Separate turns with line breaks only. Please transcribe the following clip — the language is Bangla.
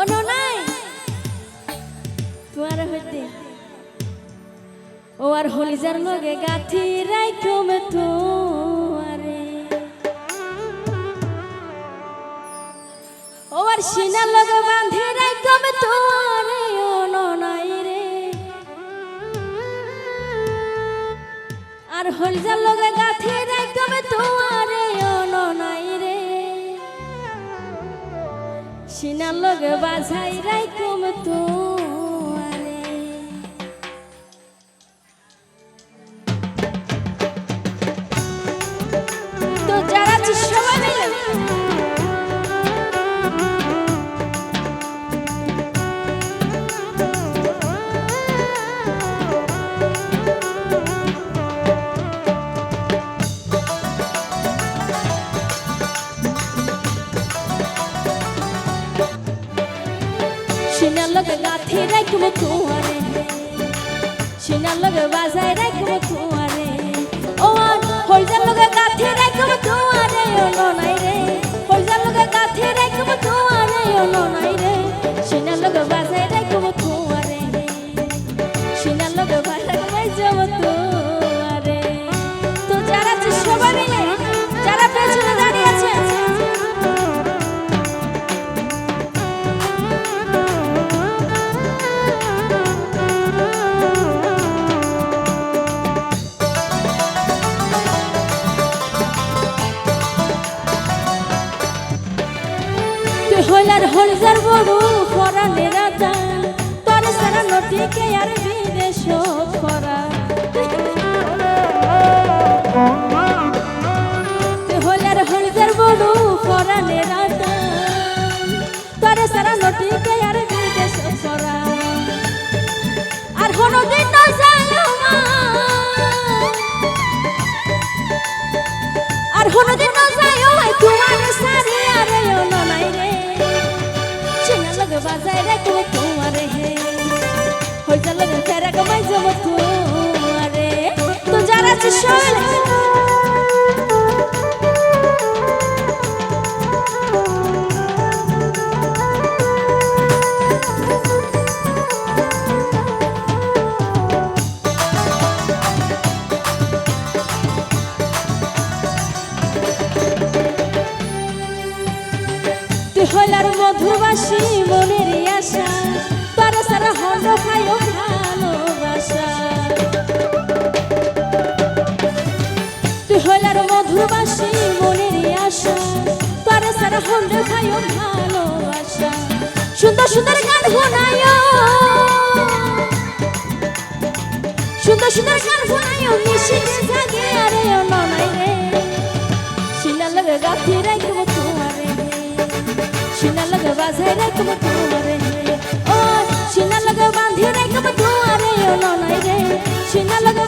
অনু নাই? তোমার হইতে ও আর হলিজার লগে গাথি রাইখম তোমারে। ও আর সিনার লগে বাঁধি রাইখম তোমারে অনু নাই রে। আর হলিজার লগে গাথি সিনার লগে বাজাই রাইকুম তোমারে সিনার লগে গাথি রাখব তোমারে সিনার লগে বাজাই রাখব তোমারে ও আর হলজার লগে গাথি রাখব তোমারে ও ননাই রে হলজার লগে গাথি রাখব ओ ও ননাই রে তুই হইলার হলজার বড় ফরানের দান তোর সারা নটিকে আর বিদেশ করা। তুই হইলার হলজার বড় ফরানের দান তোর সারা নটিকে আর বিদেশ করা। আর হনো দিন ফেরা কমাই যাব তোমারে তো যারা আছে তুই মধুবাসী মনের আশা। তোর সারা হন্ড খাইও হন্ড খাইও ভালোবাসা। সুন্দর সুন্দর গান শোনায়ও সুন্দর সুন্দর গান শোনায়ও মিশিতে থাকে আরে ননাই রে। সিনা লগে গাথি রাখব তোমারে সিনা ও সিনা লগে বাঁধি রাখব তোমারে রে সিনা লগে